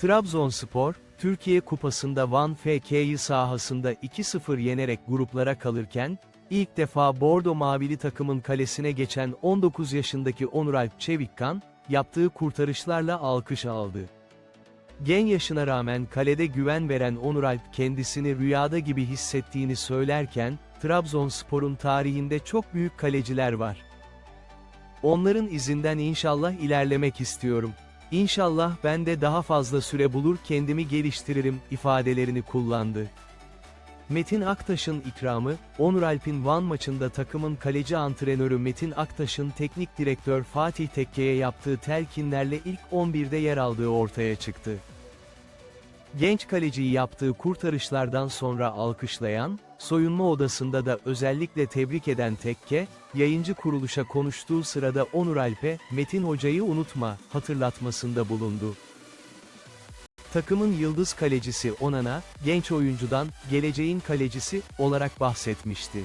Trabzonspor, Türkiye Kupası'nda Van FK'yı sahasında 2-0 yenerek gruplara kalırken, ilk defa Bordo Mavili takımın kalesine geçen 19 yaşındaki Onuralp Çevikkan, yaptığı kurtarışlarla alkış aldı. Gen yaşına rağmen kalede güven veren Onuralp kendisini rüyada gibi hissettiğini söylerken, Trabzonspor'un tarihinde çok büyük kaleciler var. Onların izinden inşallah ilerlemek istiyorum. İnşallah ben de daha fazla süre bulur kendimi geliştiririm ifadelerini kullandı. Metin Aktaş'ın ikramı, Onur Alp'in Van maçında takımın kaleci antrenörü Metin Aktaş'ın teknik direktör Fatih Tekke'ye yaptığı telkinlerle ilk 11'de yer aldığı ortaya çıktı. Genç kaleciyi yaptığı kurtarışlardan sonra alkışlayan, soyunma odasında da özellikle tebrik eden Tekke, yayıncı kuruluşa konuştuğu sırada Onur Alp'e, Metin Hoca'yı unutma, hatırlatmasında bulundu. Takımın yıldız kalecisi Onana, genç oyuncudan, geleceğin kalecisi, olarak bahsetmişti.